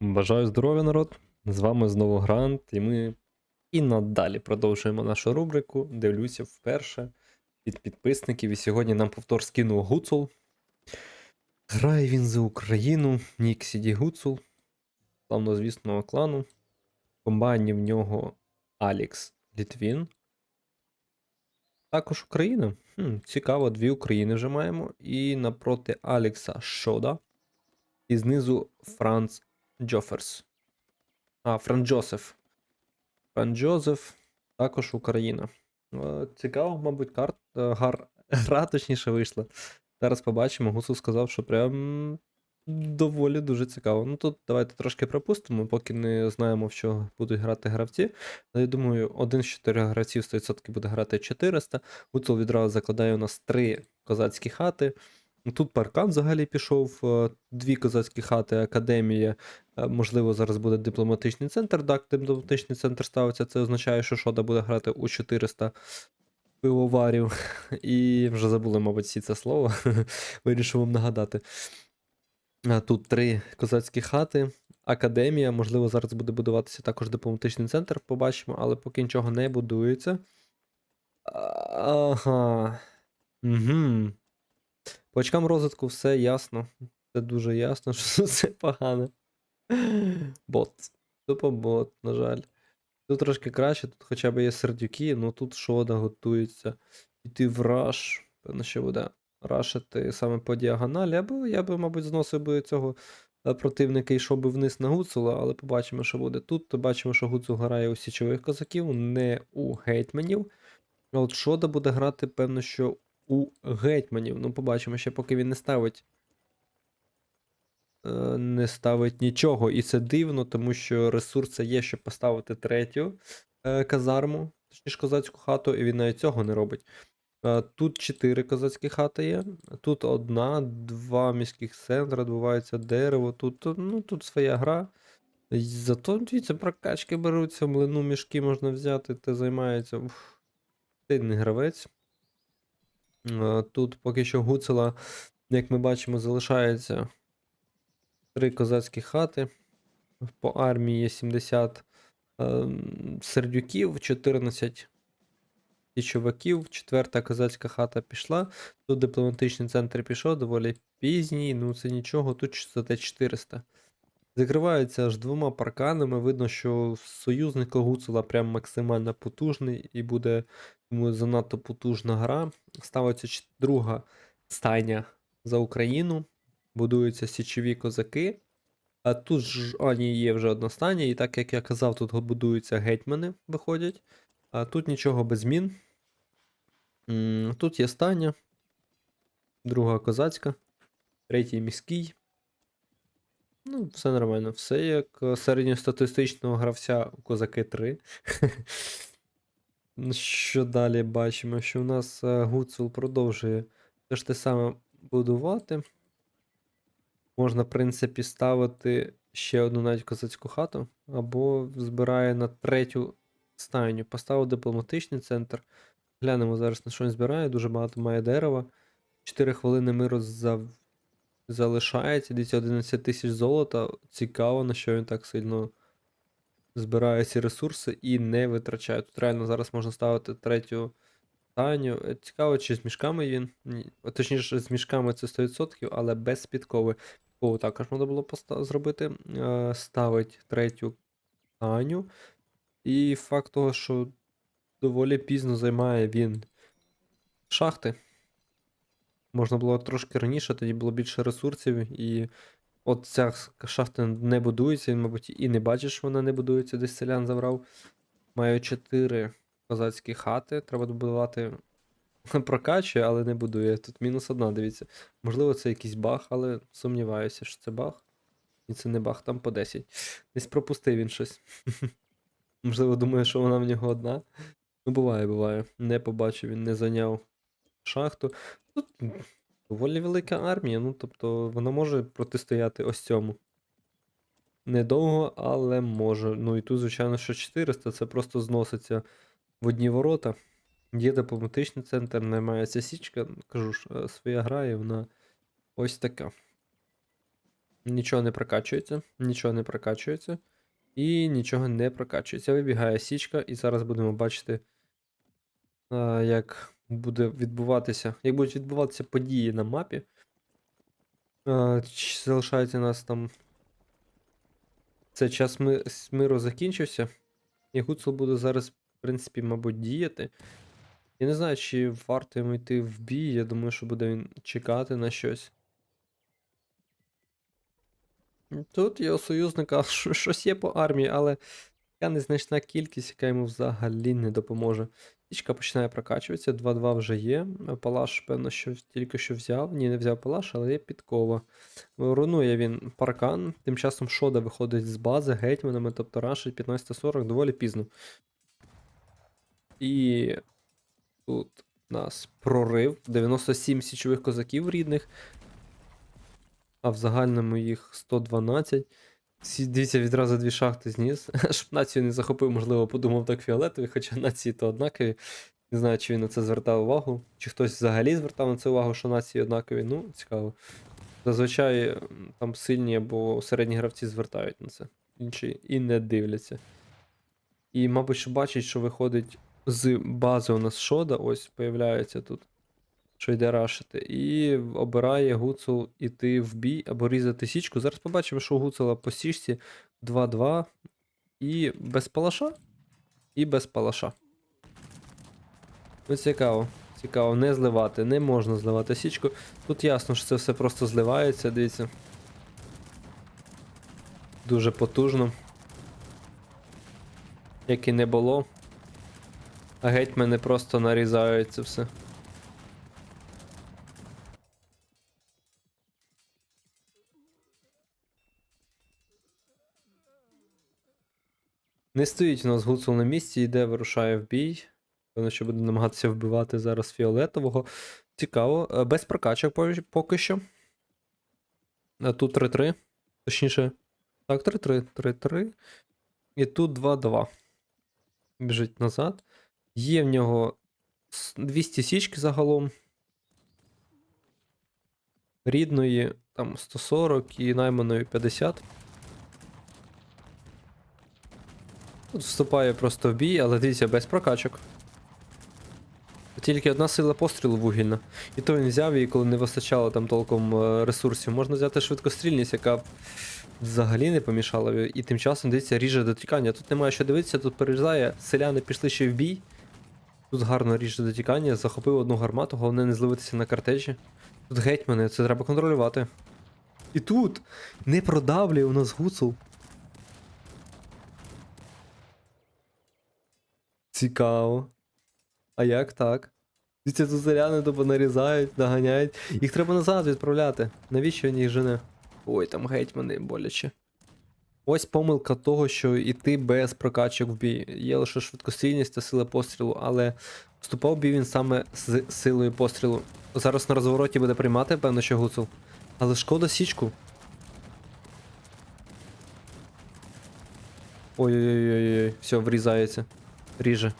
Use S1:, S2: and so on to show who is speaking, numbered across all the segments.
S1: Бажаю здоров'я, народ! З вами знову Грант, і ми і надалі продовжуємо нашу рубрику. Дивлюся вперше від підписників. І сьогодні нам повтор скинув Гуцул. Грає він за Україну, Нік Сіді Гуцул, славнозвісного клану. В комбайні в нього Алікс Літвін. Також Україна. Хм, цікаво, дві України вже маємо. І напроти Алікса Шода. І знизу Франц Джоферс. А, Фран Джозеф. Фран Джозеф, також Україна. Е, Цікаво, мабуть, карт, е, гар, гра точніше вийшла. Зараз побачимо. Гусул сказав, що прям доволі дуже цікаво. Ну тут давайте трошки пропустимо, поки не знаємо, в що будуть грати гравці. Але я думаю, один з чотирьох гравців 100% буде грати 400. Гуцул відразу закладає у нас три козацькі хати. Тут паркан взагалі пішов, е, дві козацькі хати, академія. е, Можливо, зараз буде дипломатичний центр. Так, дипломатичний центр ставиться. Це означає, що Шода буде грати у 400 пивоварів. І вже забули, мабуть, всі це слово. Вирішив вам нагадати. Тут три козацькі хати, академія. Можливо, зараз буде будуватися також дипломатичний центр, побачимо, але поки нічого не будується. Ага. Угу. По очкам розвитку все ясно. Це дуже ясно, що все погано. Бот. Тупо бот, на жаль. Тут трошки краще, тут хоча б є сердюки, ну тут шода готується. Іти в раш. Певно, що буде рашити саме по діагоналі. Або я би, мабуть, зносив би цього е, противника і йшов би вниз на Гуцула, але побачимо, що буде тут. То бачимо, що Гуцул грає у січових козаків, не у гетьманів. От Шода буде грати, певно, що у гетьманів. Ну, побачимо ще, поки він не ставить. е, Не ставить нічого. І це дивно, тому що ресурси є, щоб поставити третю е, казарму, точніше козацьку хату, і він навіть цього не робить. Е, Тут чотири козацькі хати є. Тут одна, два міських центри, відбувається дерево. Тут, ну, тут своя гра. Зато дивіться, прокачки беруться, млину мішки можна взяти, те займається. Уф, сильний гравець. Е, Тут поки що Гуцела, як ми бачимо, залишається три козацькі хати. По армії є 70 ем, сердюків, 14 січовиків, четверта козацька хата пішла. Тут дипломатичний центр пішов, доволі пізній, ну це нічого, тут зате 400. Закривається аж двома парканами. Видно, що союзник Гуцула прям максимально потужний і буде йому занадто потужна гра. Ставиться друга стайня за Україну. Будуються січові козаки. А тут ж а, є вже одна стайня, і так як я казав, тут будуються гетьмани, виходять. А тут нічого без змін. Тут є стайня, друга козацька, третій міський. Ну, все нормально. Все як е, середньостатистичного гравця у козаки 3. Що далі бачимо? Що у нас е, Гуцул продовжує те ж те саме будувати. Можна, в принципі, ставити ще одну навіть козацьку хату, або збирає на третю стайню. Поставив дипломатичний центр. Глянемо зараз, на що він збирає. Дуже багато має дерева. 4 хвилини миру за... залишається. Дивіться, 11 тисяч золота. Цікаво, на що він так сильно збирає ці ресурси і не витрачає. Тут реально зараз можна ставити третю стайню. Е, Цікаво, чи з мішками він. Ні, Точніше, з мішками це 100%, але без підкови. Підкову також можна було зробити. Е, Ставить третю стайню. І факт того, що доволі пізно займає він шахти. Можна було трошки раніше, тоді було більше ресурсів, і от ця шахта не будується, він, мабуть, і не бачить, що вона не будується, десь селян забрав. Маю чотири козацькі хати, треба добудувати. Прокачує, але не будує. Тут мінус одна, дивіться. Можливо, це якийсь баг, але сумніваюся, що це баг. І це не баг, там по 10. Десь пропустив він щось. Можливо, думає, що вона в нього одна. Ну, буває, буває. Не побачив, він не зайняв шахту. Тут доволі велика армія, ну тобто вона може протистояти ось цьому. Недовго, але може. Ну і тут, звичайно, що 400, це просто зноситься в одні ворота. Є дипломатичний центр, наймається січка. Кажу ж, е, своя гра, і вона ось така. Нічого не прокачується, нічого не прокачується. І нічого не прокачується. Вибігає січка, і зараз будемо бачити, як буде відбуватися, як будуть відбуватися події на мапі. Залишається нас там. Це час миру закінчився. І Гуцул буде зараз, в принципі, мабуть, діяти. Я не знаю, чи варто йому йти в бій. Я думаю, що буде він чекати на щось. Тут його союзника що- щось є по армії, але така незначна кількість, яка йому взагалі не допоможе. Січка починає прокачуватися, 2-2 вже є. Палаш, певно, що тільки що взяв. Ні, не взяв палаш, але є підкова. Рунує він паркан. Тим часом Шода виходить з бази гетьманами, тобто рашить 15.40 доволі пізно. І тут у нас прорив. 97 січових козаків рідних. А в загальному їх 112. Дивіться, відразу дві шахти зніс. Щоб націю не захопив, можливо, подумав так фіолетовий, хоча нації то однакові. Не знаю, чи він на це звертав увагу. Чи хтось взагалі звертав на це увагу, що нації однакові. Ну, цікаво. Зазвичай там сильні або середні гравці звертають на це. Інші і не дивляться. І, мабуть, що бачить, що виходить з бази у нас шода, ось появляється тут, що йде рашити. І обирає Гуцул іти в бій або різати січку. Зараз побачимо, що у Гуцула по січці 2-2 і без палаша. І без палаша. Ну, цікаво. Цікаво, не зливати, не можна зливати січку. Тут ясно, що це все просто зливається, дивіться. Дуже потужно. Як і не було. А гетьмани просто нарізають це все. Не стоїть у нас гуцул на місці, йде, вирушає в бій. Певно, що буде намагатися вбивати зараз фіолетового. Цікаво. Е, Без прокачок поки що. А Тут 3-3. Точніше. Так, 3-3. 3-3. І тут 2-2. Біжить назад. Є в нього 200 січки загалом. Рідної там 140 і найманої 50. Тут вступає просто в бій, але дивіться, без прокачок. Тільки одна сила пострілу вугільна. І то він взяв її, коли не вистачало там толком е, ресурсів. Можна взяти швидкострільність, яка взагалі не помішала. І тим часом, дивіться, ріже дотікання. Тут немає що дивитися, тут перерізає. Селяни пішли ще в бій. Тут гарно ріже дотікання, захопив одну гармату, головне не зливитися на картежі. Тут гетьмани, це треба контролювати. І тут не продавлює у нас гуцул. Цікаво. А як так? Дивіться, тут селяни тобі нарізають, наганяють. Їх треба назад відправляти. Навіщо він їх жене? Ой, там гетьмани боляче. Ось помилка того, що йти без прокачок в бій. Є лише швидкострільність та сила пострілу, але вступав бій він саме з силою пострілу. Зараз на розвороті буде приймати, певно, що гуцул. Але шкода січку. Ой-ой-ой, все, врізається. Ріже.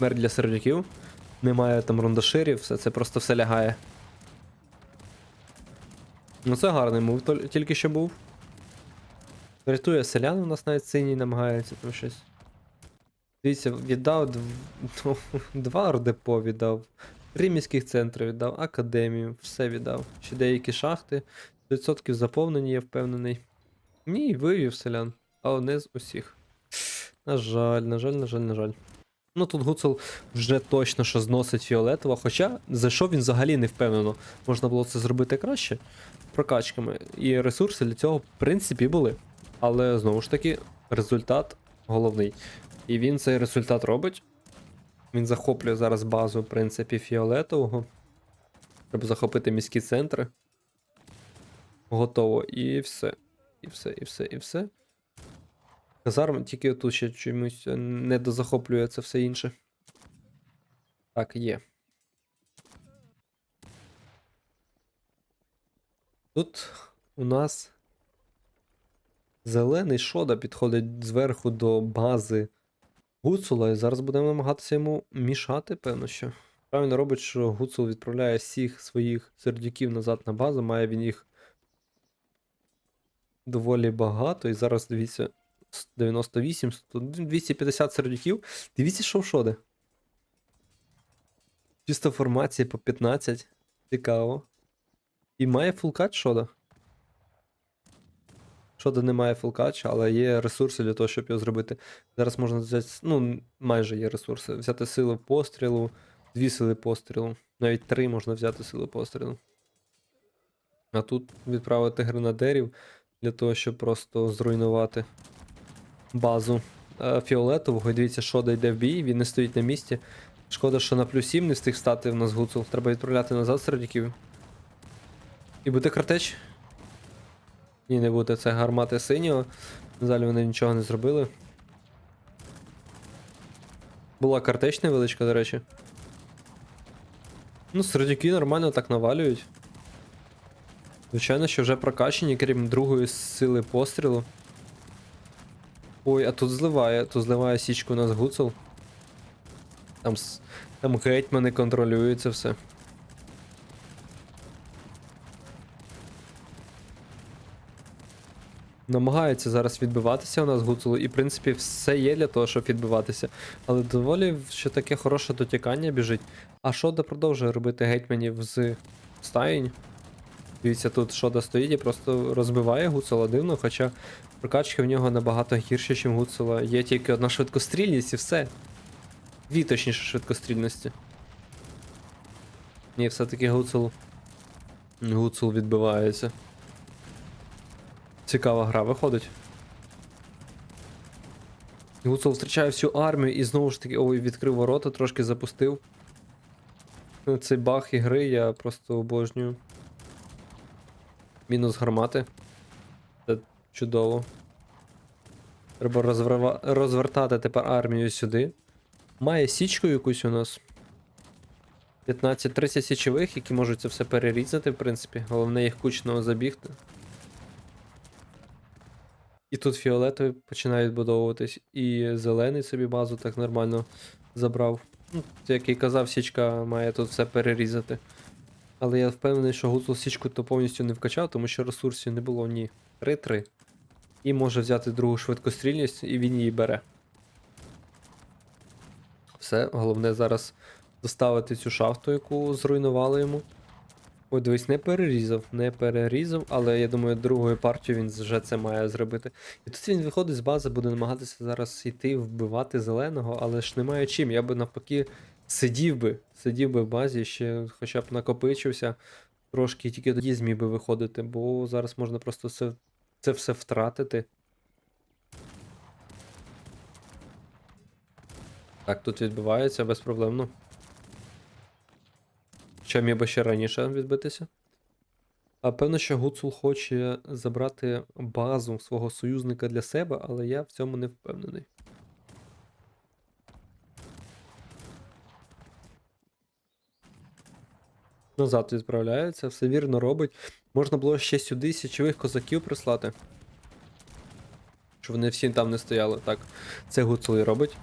S1: Мер для сердюків. Немає там рундаширів, все це просто все лягає. Ну це гарний мув тільки що був. Рятує селян, у нас навіть синій намагається там щось. Дивіться, віддав дв... два ордепо віддав, три міських центри віддав, академію, все віддав. Ще деякі шахти. 100% заповнені, я впевнений. Ні, вивів селян, але не з усіх. На жаль, на жаль, на жаль, на жаль. Ну тут Гуцул вже точно що зносить фіолетово, хоча зайшов він взагалі не впевнено. Можна було це зробити краще прокачками. І ресурси для цього, в принципі, були. Але знову ж таки, результат головний. І він цей результат робить. Він захоплює зараз базу, в принципі, фіолетового. Треба захопити міські центри. Готово. І все. І все, і все, і все. Казарм тільки тут ще чомусь е, не дозахоплює це все інше. Так, є. Тут у нас зелений шода підходить зверху до бази Гуцула, і зараз будемо намагатися йому мішати, певно що. Правильно робить, що Гуцул відправляє всіх своїх сердюків назад на базу, має він їх доволі багато. І зараз дивіться, 98, 100, 250 сердюків. Дивіться, що в шоди. Чисто формація по 15. Цікаво. І має фулкач шода. Шода не має фулкач, але є ресурси для того, щоб його зробити. Зараз можна взяти, ну, майже є ресурси. Взяти сили пострілу, дві сили пострілу. Навіть три можна взяти сили пострілу. А тут відправити гренадерів для того, щоб просто зруйнувати базу е, фіолетового. І дивіться, Шода йде в бій, він не стоїть на місці. Шкода, що на плюс 7 не встиг стати в нас гуцул. Треба відправляти назад сердюків. І буде картеч. Ні, не буде. Це гармати синього. Жаль, вони нічого не зробили. Була картеч невеличка, до речі. Ну, сердюки нормально так навалюють. Звичайно, що вже прокачені, крім другої сили пострілу. Ой, а тут зливає, тут зливає січку у нас гуцул. Там, там гетьмани контролюють це все. Намагається зараз відбиватися у нас гуцулу, і в принципі все є для того, щоб відбиватися. Але доволі що таке хороше дотікання біжить. А Шода продовжує робити гетьманів з стаєнь. Дивіться, тут Шода стоїть і просто розбиває гуцула дивно, хоча прокачки в нього набагато гірші, ніж гуцула. Є тільки одна швидкострільність і все. Дві точніше швидкострільності. Ні, все-таки гуцул. Гуцул відбивається. Цікава гра виходить. Гуцул втрачає всю армію і знову ж таки ой, відкрив ворота, трошки запустив. Ну, Цей баг ігри я просто обожнюю. Мінус гармати. Чудово. Треба розверва... розвертати тепер армію сюди. Має січку якусь у нас. 15-30 січових, які можуть це все перерізати, в принципі. Головне їх кучно забігти. І тут фіолетові починають будовуватись, і зелений собі базу так нормально забрав. Ну, як і казав, січка має тут все перерізати. Але я впевнений, що гуцул січку то повністю не вкачав, тому що ресурсів не було ні 3-3. І може взяти другу швидкострільність, і він її бере. Все, головне зараз доставити цю шахту, яку зруйнували йому. Ой, дивись, не перерізав, не перерізав, але я думаю, другою партію він вже це має зробити. І тут він виходить з бази, буде намагатися зараз йти вбивати зеленого, але ж немає чим. Я би навпаки сидів би, сидів би в базі, ще хоча б накопичився трошки, тільки тоді зміг би виходити, бо зараз можна просто це, це все втратити. Так, тут відбувається безпроблемно. Хоча міг би ще раніше відбитися. А певно, що Гуцул хоче забрати базу свого союзника для себе, але я в цьому не впевнений. Назад відправляється, все вірно робить. Можна було ще сюди січових козаків прислати. Щоб вони всі там не стояли. Так, це Гуцул і робить.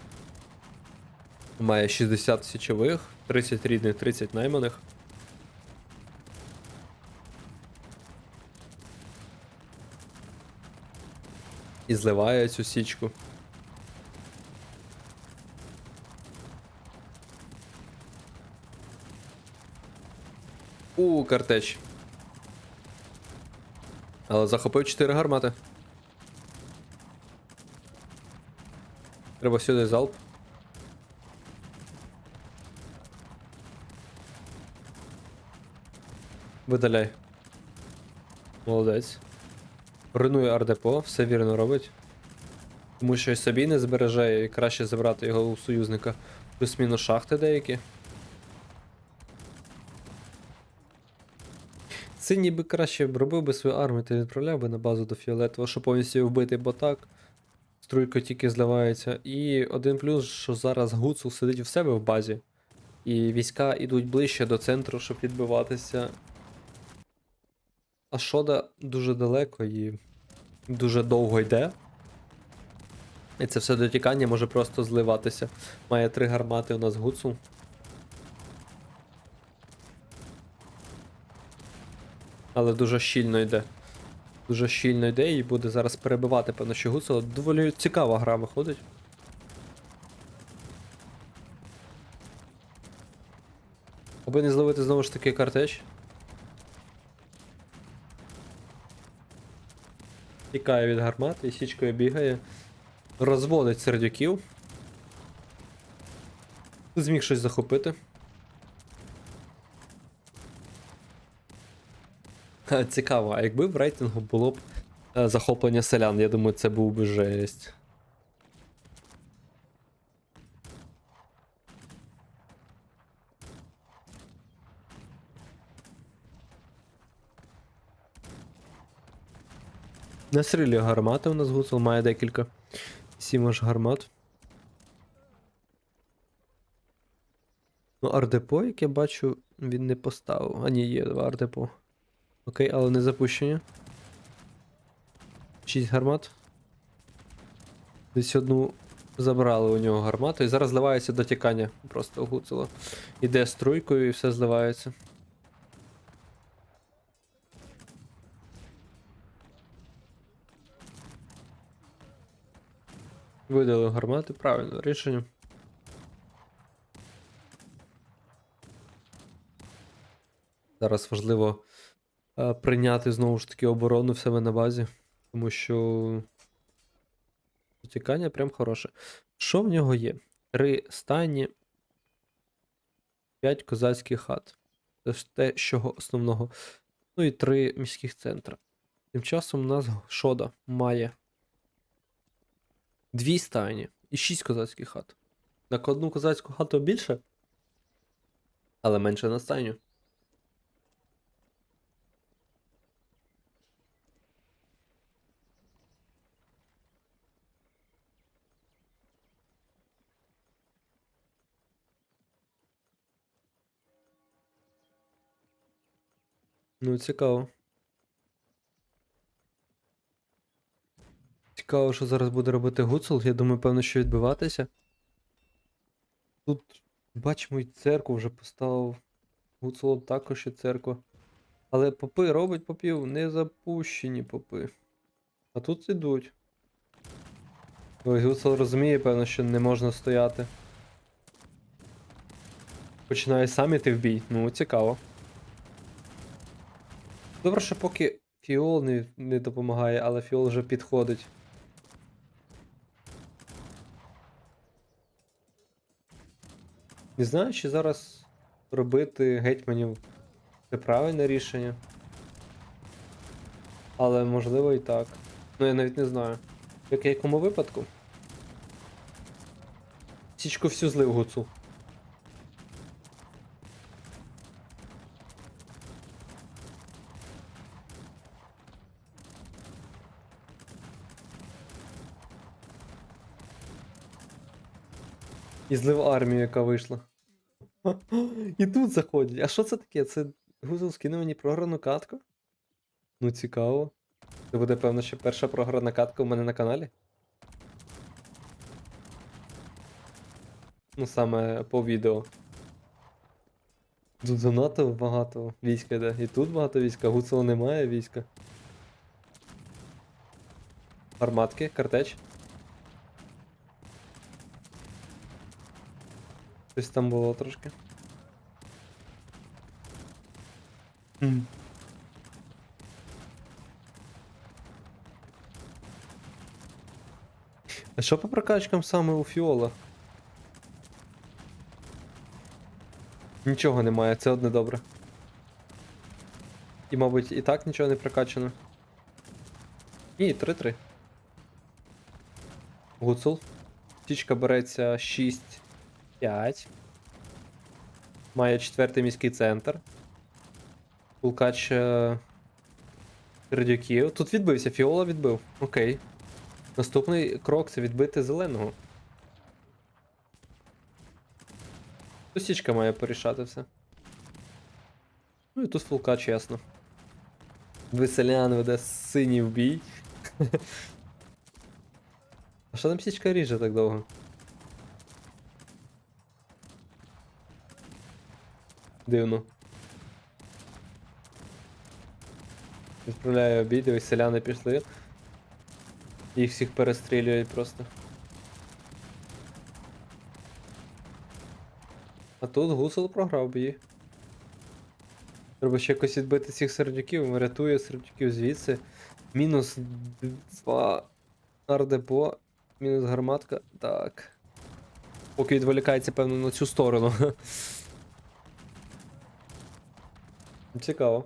S1: Має 60 січових, 30 рідних, 30 найманих. І зливає цю січку. У, картеч. Але захопив 4 гармати. Треба сюди залп. Видаляй. Молодець. Руйнує ардепо, все вірно робить. Тому що собі не збереже і краще забрати його у союзника. Плюс-мінус шахти деякі. Синій би краще робив би свою армію та відправляв би на базу до фіолетового, щоб повністю його вбити, бо так. Струйка тільки зливається. І один плюс, що зараз Гуцул сидить в себе в базі. І війська йдуть ближче до центру, щоб відбиватися. А Шода дуже далеко і дуже довго йде. І це все дотікання може просто зливатися. Має три гармати у нас гуцул. Але дуже щільно йде. Дуже щільно йде і буде зараз перебивати, певно, що гуцула. Доволі цікава гра виходить. Аби не зловити знову ж таки картеч. Тікає від гармати, і січкою бігає. Розводить сердюків. Зміг щось захопити. Цікаво, а якби в рейтингу було б е, захоплення селян, я думаю, це був би жесть. Настрілює гармати у нас гуцул має декілька. Сім аж гармат. Ну, ардепо, як я бачу, він не поставив. А ні, є два ардепо. Окей, але не запущення. Шість гармат. Десь одну забрали у нього гармату і зараз зливається до тікання. Просто гуцуло. Іде струйкою і все зливається. Видали гармати, правильно рішення. Зараз важливо прийняти знову ж таки оборону в себе на базі, тому що тікання прям хороше. Що в нього є? Три стайні, п'ять козацьких хат. Це те, чого основного. Ну і три міських центра. Тим часом у нас Шода має дві стайні і шість козацьких хат. На одну козацьку хату більше, але менше на стайню. Ну, цікаво. Цікаво, що зараз буде робити Гуцул. Я думаю, певно, що відбиватися. Тут бачимо і церкву вже поставив. Гуцул також і церква. Але попи робить попів, не запущені попи. А тут ідуть. Ой, Гуцул розуміє, певно, що не можна стояти. Починає сам іти в бій. Ну, цікаво. Добре, що поки Фіол не, не допомагає, але Фіол вже підходить. Не знаю, чи зараз робити гетьманів це правильне рішення. Але можливо і так. Ну я навіть не знаю. В як- якому випадку? Січку всю злив гуцу. І злив армію, яка вийшла. І тут заходять. А що це таке? Це Гузел скинув мені програну катку? Ну, цікаво. Це буде, певно, ще перша програна катка у мене на каналі. Ну, саме по відео. Тут занадто багато війська йде. І тут багато війська, Гуцела немає війська. Арматки, картеч. Щось там було трошки. А що по прокачкам саме у Фіола? Нічого немає, це одне добре. І, мабуть, і так нічого не прокачано. Ні, 3-3. Гуцул. Тічка береться 6. 5. Має четвертий міський центр. Пулкач е... Сердюків. Тут відбився, Фіола відбив. Окей. Наступний крок це відбити зеленого. Тусічка має порішати все. Ну і тут фулкач, ясно. Веселян веде синій в бій. А що там січка ріже так довго? Дивно. Відправляю обід, ось селяни пішли. Їх всіх перестрілюють просто. А тут гусел програв бої. Треба ще якось відбити цих сердюків, рятує сердюків звідси. Мінус 2 ардепо, мінус гарматка. Так. Поки відволікається, певно, на цю сторону. Цікаво.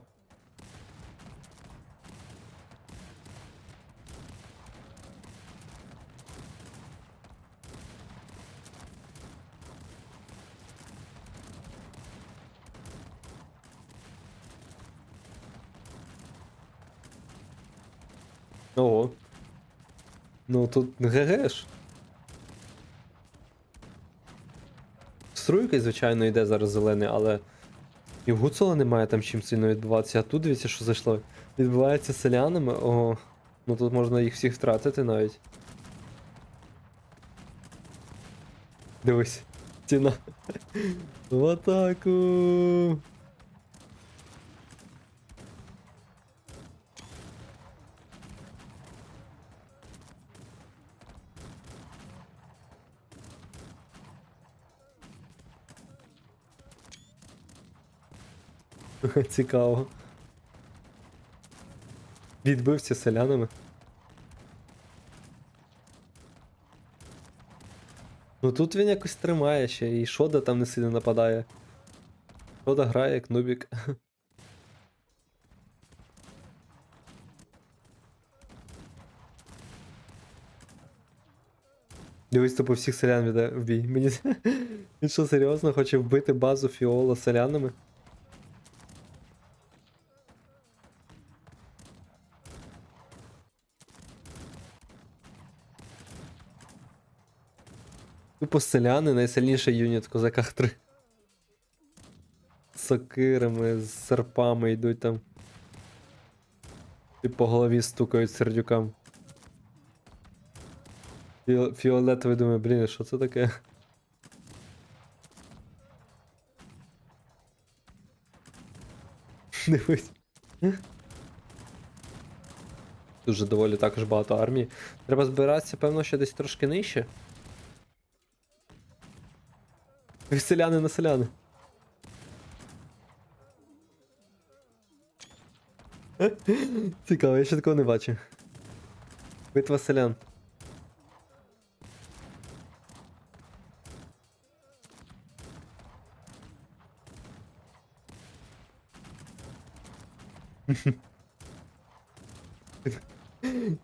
S1: Ого. Ну тут ГГ ж. Струйки, звичайно, йде зараз зелений, але. І в Гуцула немає там чим сильно відбуватися. А тут дивіться, що зайшло. Відбувається селянами. Ого. Ну тут можна їх всіх втратити навіть. Дивись. Ціна. В атаку. Цікаво. Відбився селянами. Ну тут він якось тримає ще, і Шода там не сильно нападає. Шода грає як нубік. Дивись, тупо всіх селян в бій. Мені... Він що, серйозно хоче вбити базу Фіола селянами? Тупо селяни найсильніший юніт в козаках 3. З сокирами, з серпами йдуть там. І по голові стукають сердюкам. Фіо- Фіолетовий думає, блін, що це таке? Дивись. Дуже доволі також багато армії. Треба збиратися, певно, ще десь трошки нижче. Селяни на селяни. Цікаво, я ще такого не бачив. Битва селян.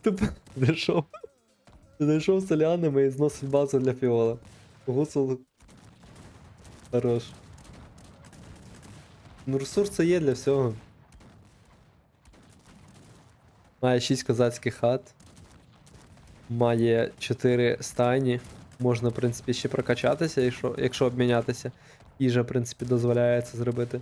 S1: Тупо зайшов. Зайшов селянами і зносить базу для фіола. Гусул Хорош. Ну, ресурси є для всього. Має 6 козацьких хат. Має 4 стайні. Можна, в принципі, ще прокачатися, якщо, якщо обмінятися. Їжа, в принципі, дозволяє це зробити.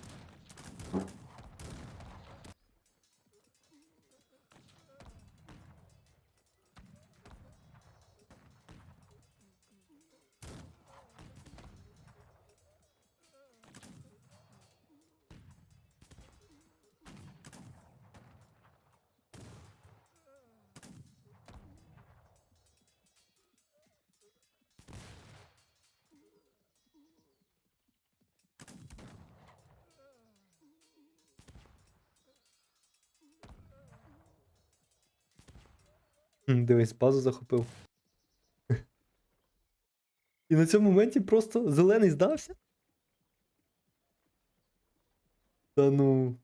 S1: Дивись, базу захопив. І на цьому моменті просто зелений здався. Та ну.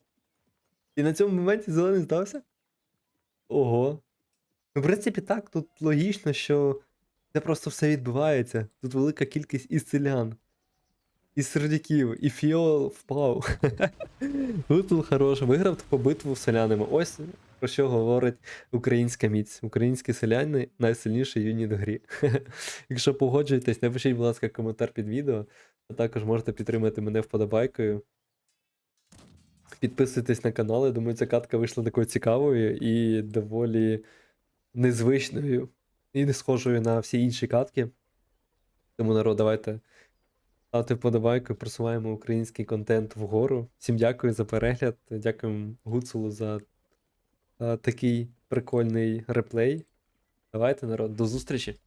S1: І на цьому моменті зелений здався? Ого. Ну, в принципі, так, тут логічно, що це просто все відбувається. Тут велика кількість і селян, і сердяків, і фіол впав. Гутул хорош, виграв таку битву селянами. Ось про що говорить українська міць. Українські селяни найсильніший юніт в грі. Якщо погоджуєтесь, напишіть, будь ласка, коментар під відео, а також можете підтримати мене вподобайкою. Підписуйтесь на канал, я думаю, ця катка вийшла такою цікавою і доволі незвичною, і не схожою на всі інші катки. Тому, народ, давайте ставте вподобайку, просуваємо український контент вгору. Всім дякую за перегляд. Дякую Гуцулу за такий прикольний реплей. Давайте, народ, до зустрічі!